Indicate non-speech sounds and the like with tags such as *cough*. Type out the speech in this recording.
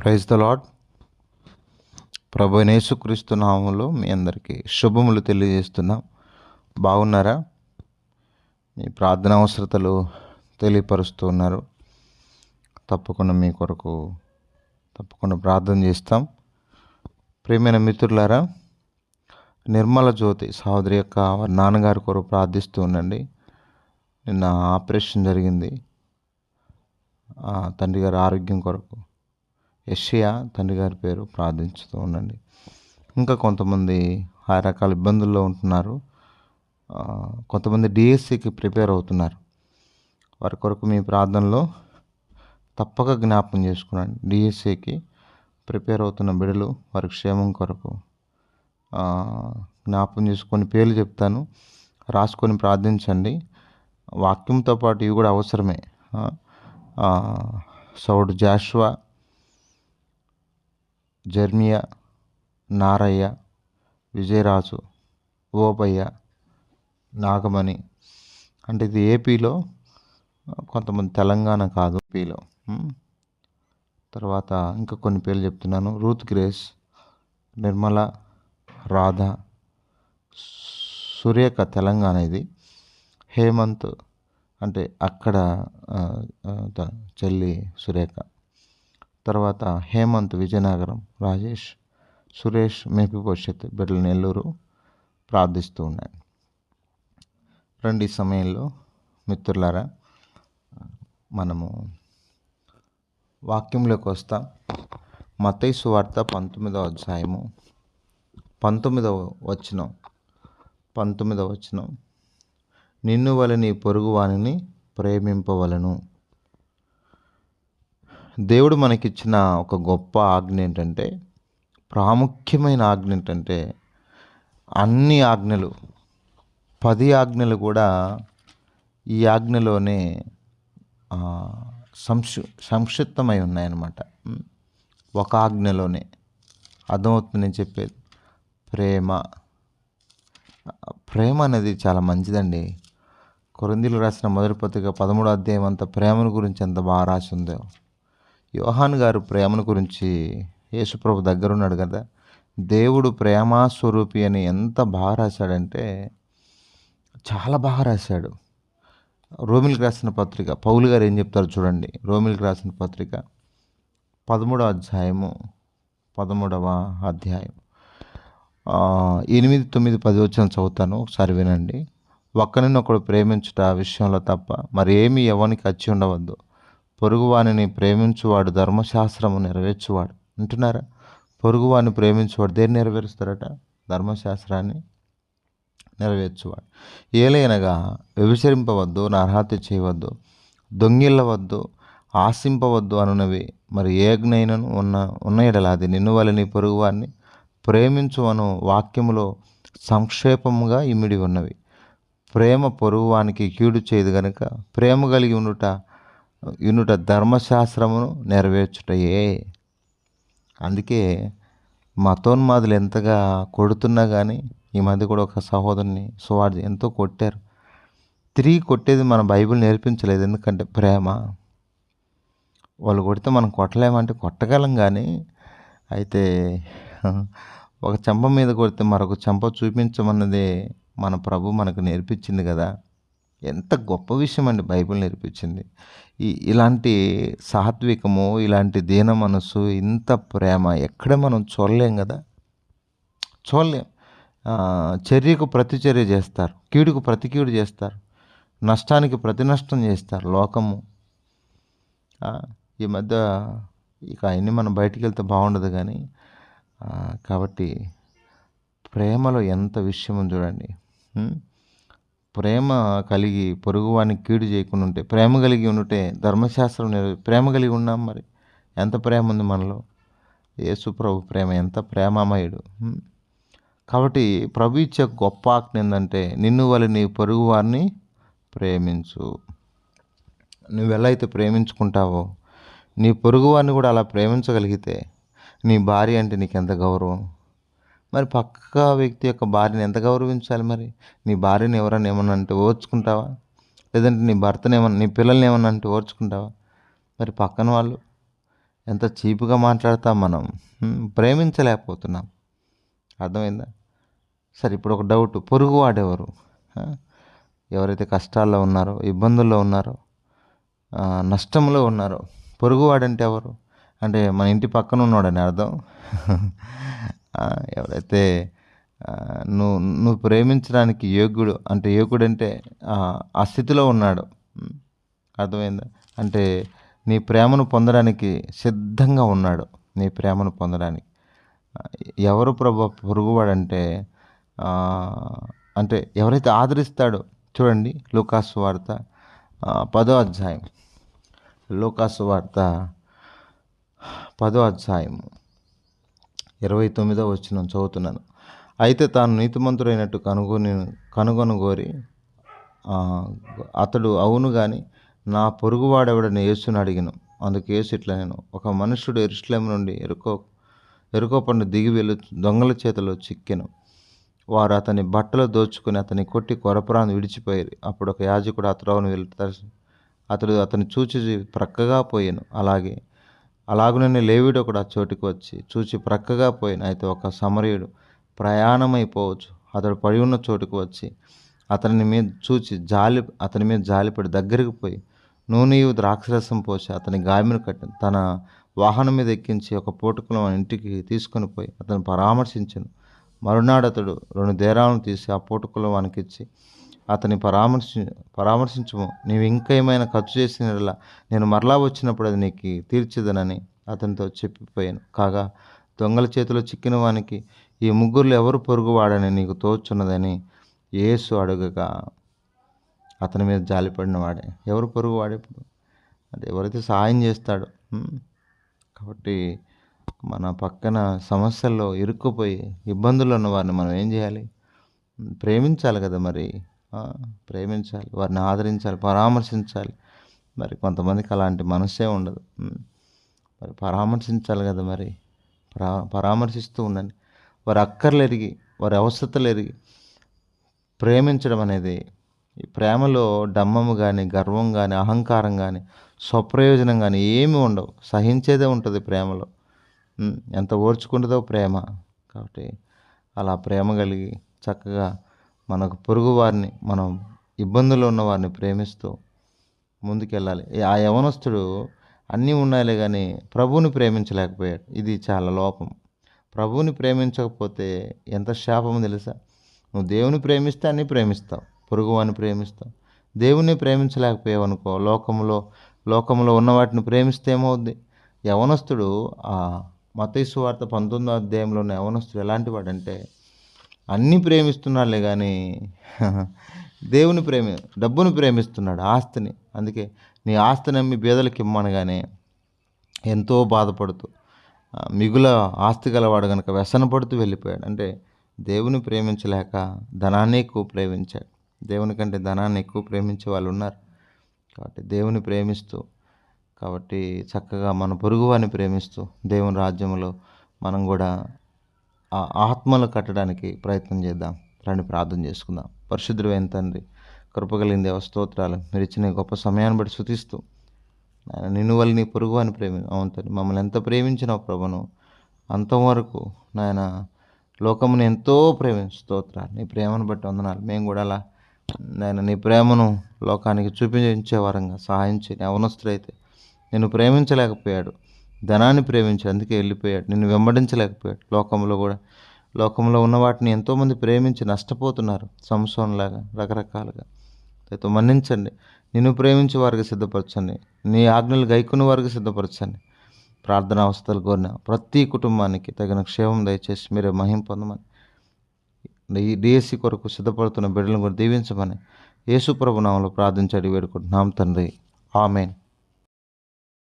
Praise the lord ప్రభు నేసుక్రీస్తు నామంలో మీ అందరికీ శుభములు తెలియజేస్తున్నాం. బాగున్నారా? మీ ప్రార్థన అవసరతలు తెలియపరుస్తూ ఉన్నారు. తప్పకుండా మీ కొరకు తప్పకుండా ప్రార్థన చేస్తాం. ప్రియమైన మిత్రులారా నిర్మల జ్యోతి సహోదరి యొక్క నాన్నగారి కొరకు ప్రార్థిస్తూ ఉండండి. నిన్న ఆపరేషన్ జరిగింది. తండ్రి గారి ఆరోగ్యం కొరకు యషియా తండ్రి గారి పేరు ప్రార్థించుతూ ఉండండి. ఇంకా కొంతమంది ఆ రకాల ఇబ్బందుల్లో ఉంటున్నారు. కొంతమంది డిఎస్సికి ప్రిపేర్ అవుతున్నారు. వారి కొరకు మీ ప్రార్థనలో తప్పక జ్ఞాపకం చేసుకున్నాను డిఎస్సికి ప్రిపేర్ అవుతున్న బిడ్డలు వారి క్షేమం కొరకు జ్ఞాపం జ్ఞాపకం చేసుకొని పేర్లు చెప్తాను. రాసుకొని ప్రార్థించండి. వాక్యంతో పాటు ఇవి కూడా అవసరమే. సౌడు జాష్వా జర్మియా నారయ్య విజయరాజు ఓపయ్య నాగమణి. అంటే ఇది ఏపీలో కొంతమంది తెలంగాణ కాదు ఏపీలో. తర్వాత ఇంకా కొన్ని పేర్లు చెప్తున్నాను. రూత్ గ్రేస్ నిర్మల రాధ సురేఖ తెలంగాణ ఇది. హేమంత్ అంటే అక్కడ చెల్లి సురేఖ. తర్వాత హేమంత్ విజయనగరం రాజేష్ సురేష్ మేపి బిడ్డల నెల్లూరు ప్రార్థిస్తూ ఉన్నాను రెండు ఈ సమయంలో మిత్రులారా మనము వాక్యంలోకి వస్తాం. మతైసు సువార్త పంతొమ్మిదవ అధ్యాయము పంతొమ్మిదవ వచనం పంతొమ్మిదవ వచనం. నిన్ను వలని నీ పొరుగు ప్రేమింపవలను. దేవుడు మనకిచ్చిన ఒక గొప్ప ఆజ్ఞ ఏంటంటే ప్రాముఖ్యమైన ఆజ్ఞ ఏంటంటే అన్ని ఆజ్ఞలు పది ఆజ్ఞలు కూడా ఈ ఆజ్ఞలోనే ఆ, సంక్షి సంక్షిప్తమై ఉన్నాయన్నమాట. ఒక ఆజ్ఞలోనే. అర్థమవుతుంది నేను చెప్పేది? ప్రేమ. ప్రేమ అనేది చాలా మంచిదండి. కొరందీలు రాసిన మొదటి పత్రిక పదమూడో అధ్యాయం అంత ప్రేమను గురించి ఎంత బాగా రాసి ఉందో. యోహాన్ గారు ప్రేమను గురించి యేసుప్రభు దగ్గరున్నాడు కదా. దేవుడు ప్రేమా స్వరూపి అని ఎంత బాగా రాశాడంటే చాలా బాగా రాశాడు. రోమిల్కి రాసిన పత్రిక పౌలు గారు ఏం చెప్తారు చూడండి. రోమిల్కి రాసిన పత్రిక పదమూడవ అధ్యాయము పదమూడవ అధ్యాయం. ఎనిమిది తొమ్మిది పది వచ్చిన చదువుతాను ఒకసారి వినండి. ఒక్కరినొకడు ప్రేమించుట విషయంలో తప్ప మరి ఏమి ఎవరికి వచ్చి ఉండవద్దు. పొరుగువానిని ప్రేమించువాడు ధర్మశాస్త్రము నెరవేర్చువాడు. అంటున్నారా? పొరుగువాని ప్రేమించువాడు దేన్ని నెరవేరుస్తారట? ధర్మశాస్త్రాన్ని నెరవేర్చువాడు. ఏలైనగా వ్యభిచరింపవద్దు నరహత్య చేయవద్దు దొంగిల్లవద్దు ఆశింపవద్దు అనునవి. మరి ఏజ్ఞైనను ఉన్న ఉన్న ఎడల అది నిన్ను వలని పొరుగువాన్ని ప్రేమించు అను వాక్యములో సంక్షేపముగా ఇమిడి ఉన్నవి. ప్రేమ పొరుగువానికి కీడు చేయదు గనుక ప్రేమ కలిగి ఉండుట యునుట ధర్మశాస్త్రమును నెరవేర్చుటయే. అందుకే మతోన్మాదులు ఎంతగా కొడుతున్నా కానీ ఈ మధ్య కూడా ఒక సహోదరుని సువార్ది ఎంతో కొట్టారు. తిరిగి కొట్టేది మన బైబిల్ నేర్పించలేదు. ఎందుకంటే ప్రేమ. వాళ్ళు కొడితే మనం కొట్టలేమంటే కొట్టగలం కానీ అయితే ఒక చెంప మీద కొడితే మరొక చెంప చూపించమన్నదే మన ప్రభు మనకు నేర్పించింది కదా. ఎంత గొప్ప విషయం అండి బైబిల్ నేర్పించింది. ఈ ఇలాంటి సాత్వికము ఇలాంటి దీన మనసు ఇంత ప్రేమ ఎక్కడ మనం చూడలేం కదా? చూడలేం. చర్యకు ప్రతిచర్య చేస్తారు. కీడుకు ప్రతి కీడు చేస్తారు. నష్టానికి ప్రతి నష్టం చేస్తారు లోకము. ఈ మధ్య ఇక అవన్నీ మనం బయటికి వెళ్తే బాగుండదు కానీ కాబట్టి ప్రేమలో ఎంత విషయం చూడండి. ప్రేమ కలిగి పొరుగువానికి కీడు చేయకుండా ఉంటే ప్రేమ కలిగి ఉంటే ధర్మశాస్త్రం నెరవే ప్రేమ కలిగి ఉన్నాం మరి ఎంత ప్రేమ ఉంది మనలో? యేసు ప్రభు ప్రేమ ఎంత ప్రేమమయుడు. కాబట్టి ప్రభు ఇచ్చే గొప్ప ఆజ్ఞ ఏంటంటే నిన్ను వాళ్ళు నీ పొరుగు వారిని ప్రేమించు. నువ్వు ఎలా అయితే ప్రేమించుకుంటావో నీ పొరుగు వారిని కూడా అలా ప్రేమించగలిగితే నీ భార్య అంటే నీకు ఎంత గౌరవం? మరి పక్క వ్యక్తి యొక్క భార్యని ఎంత గౌరవించాలి మరి? నీ భార్యని ఎవరైనా ఏమన్నా అంటే ఓర్చుకుంటావా? లేదంటే నీ భర్తని ఏమన్నా నీ పిల్లల్ని ఏమన్నా అంటే ఓర్చుకుంటావా? మరి పక్కన వాళ్ళు ఎంత చీపుగా మాట్లాడతాం మనం? ప్రేమించలేకపోతున్నాం. అర్థమైందా? సరే ఇప్పుడు ఒక డౌట్. పొరుగు వాడేవారు? ఎవరైతే కష్టాల్లో ఉన్నారో ఇబ్బందుల్లో ఉన్నారో నష్టంలో ఉన్నారో పొరుగువాడంటే ఎవరు? అంటే మన ఇంటి పక్కన ఉన్నాడని అర్థం? ఎవరైతే నువ్వు నువ్వు ప్రేమించడానికి యోగ్యుడు అంటే యోగ్యుడు అంటే ఆ, స్థితిలో ఉన్నాడు. అర్థమైందా? అంటే నీ ప్రేమను పొందడానికి సిద్ధంగా ఉన్నాడు నీ ప్రేమను పొందడానికి. ఎవరు ప్రభు పొరుగువాడంటే అంటే ఎవరైతే ఆదరిస్తాడో చూడండి లోకాసు వార్త పదో అధ్యాయం. లోకాసు వార్త పదో అధ్యాయము. ఇరవై తొమ్మిదో వచ్చిన చదువుతున్నాను. అయితే తాను నీతిమంతుడైనట్టు కనుగొని కనుగొనగోరి అతడు అవును కానీ నా పొరుగువాడెవడని యేసుని అడిగిన. అందుకు యేసు ఇట్లా నేను ఒక మనుష్యుడు ఎరుస్లేం నుండి ఎరుకో ఎరుకోపండి దిగి వెళ్ళు దొంగల చేతిలో చిక్కెను. వారు అతని బట్టలు దోచుకుని అతని కొట్టి కొరపురాన్ని విడిచిపోయారు. అప్పుడు ఒక యాజకుడు ఆ త్రోవను వెళ్తారు అతడు అతని చూచి ప్రక్కగా పోయాను. అలాగే అలాగుననే లేవిడు ఒకడు ఆ చోటుకు వచ్చి చూచి ప్రక్కగా పోయిన అయితే ఒక సమరయుడు ప్రయాణమైపోవచ్చు. అతడు పడి ఉన్న చోటుకు వచ్చి అతని మీద చూచి జాలి అతని మీద జాలిపడి దగ్గరికి పోయి నూనెయు ద్రాక్షరసం పోసి అతని గాయమును కట్టి తన వాహనం మీద ఎక్కించి ఒక పూటకులం ఇంటికి తీసుకొని పోయి అతను పరామర్శించను. మరునాడు అతడు రెండు దేరాలను తీసి ఆ పూటకులం వానికిచ్చి అతని పరామర్శి పరామర్శించము. నీవు ఇంకా ఏమైనా ఖర్చు చేసిన నేను మరలా వచ్చినప్పుడు అది నీకు తీర్చిదనని అతనితో చెప్పిపోయాను. కాగా దొంగల చేతిలో చిక్కిన వానికి ఈ ముగ్గురులు ఎవరు పొరుగువాడని నీకు తోచున్నదని యేసు అడుగగా అతని మీద జాలిపడిన వాడే. ఎవరు పొరుగువాడే ఇప్పుడు? అంటే ఎవరైతే సహాయం చేస్తాడో కాబట్టి మన పక్కన సమస్యల్లో ఇరుక్కుపోయి ఇబ్బందులు ఉన్న వారిని మనం ఏం చేయాలి? ప్రేమించాలి కదా మరి. ప్రేమించాలి వారిని ఆదరించాలి పరామర్శించాలి. మరి కొంతమందికి అలాంటి మనసే ఉండదు. మరి పరామర్శించాలి కదా మరి. పరా పరామర్శిస్తూ ఉండండి. వారి అక్కర్లు ఎరిగి వారి అవసరతలు ఎరిగి ప్రేమించడం అనేది ఈ ప్రేమలో డమ్మము కానీ గర్వం కానీ అహంకారం కానీ స్వప్రయోజనం కానీ ఏమీ ఉండవు. సహించేదే ఉంటుంది ప్రేమలో. ఎంత ఓర్చుకుంటుందో ప్రేమ. కాబట్టి అలా ప్రేమ కలిగి చక్కగా మనకు పొరుగు వారిని మనం ఇబ్బందుల్లో ఉన్న వారిని ప్రేమిస్తూ ముందుకెళ్ళాలి. ఆ యవనస్తుడు అన్నీ ఉన్నాయిలే కానీ ప్రభువుని ప్రేమించలేకపోయాడు. ఇది చాలా లోపం. ప్రభువుని ప్రేమించకపోతే ఎంత శాపం తెలుసా? నువ్వు దేవుని ప్రేమిస్తే అన్నీ ప్రేమిస్తావు. పొరుగువాని ప్రేమిస్తావు. దేవుని ప్రేమించలేకపోయావు అనుకో లోకంలో లోకంలో ఉన్న వాటిని ప్రేమిస్తే ఏమవుద్ది? యవనస్తుడు ఆ మతైసు వార్త పంతొమ్మిదో అధ్యాయంలో ఉన్న యవనస్తుడు ఎలాంటి వాడంటే అన్నీ ప్రేమిస్తున్నాడులే కానీ *laughs* దేవుని ప్రేమి డబ్బును ప్రేమిస్తున్నాడు ఆస్తిని. అందుకే నీ ఆస్తిని అమ్మి బీదలకు ఇమ్మనగానే ఎంతో బాధపడుతూ మిగుల ఆస్తి గలవాడు కనుక వ్యసనపడుతూ వెళ్ళిపోయాడు. అంటే దేవుని ప్రేమించలేక ధనాన్ని ఎక్కువ ప్రేమించాడు. దేవుని కంటే ధనాన్ని ఎక్కువ ప్రేమించే వాళ్ళు ఉన్నారు. కాబట్టి దేవుని ప్రేమిస్తూ కాబట్టి చక్కగా మన పొరుగువాని ప్రేమిస్తూ దేవుని రాజ్యంలో మనం కూడా ఆ ఆత్మలు కట్టడానికి ప్రయత్నం చేద్దాం. రండి ప్రార్థన చేసుకుందాం. పరిశుద్ధుడు అయిన తండ్రి కృపగలిగిన దేవ స్తోత్రాలు. మీరు ఇచ్చిన గొప్ప సమయాన్ని బట్టి శుతిస్తూ ఆయన నిన్ను వల్ల నీ పొరుగు అని ప్రేమి అవును తండ్రి మమ్మల్ని ఎంత ప్రేమించిన ప్రభును అంతవరకు నాయన లోకమును ఎంతో ప్రేమించు స్తోత్రాలు. నీ ప్రేమను బట్టి వందనాలు. మేము కూడా అలా నాయన నీ ప్రేమను లోకానికి చూపించే వరంగా సహాయం చేయని అవనస్తుడైతే నేను ప్రేమించలేకపోయాడు. ధనాన్ని ప్రేమించాడు అందుకే వెళ్ళిపోయాడు. నిన్ను వెంబడించలేకపోయాడు. లోకంలో కూడా లోకంలో ఉన్న వాటిని ఎంతోమంది ప్రేమించి నష్టపోతున్నారు. సంసోన్లాగా రకరకాలుగా. అయితే మన్నించండి. నిన్ను ప్రేమించే వారికి సిద్ధపరచండి. నీ ఆజ్ఞలు గైకున్న వారికి సిద్ధపరచండి. ప్రార్థన అవస్థలు కోరిన ప్రతి కుటుంబానికి తగిన క్షేమం దయచేసి మీరే మహిం పొందమని ఈ డిఎస్సి కొరకు సిద్ధపడుతున్న బిడ్డలను కూడా దీవించమని యేసుప్రభు నామంలో ప్రార్థించి వేడుకుంటున్నాం తండ్రి. ఆమెన్.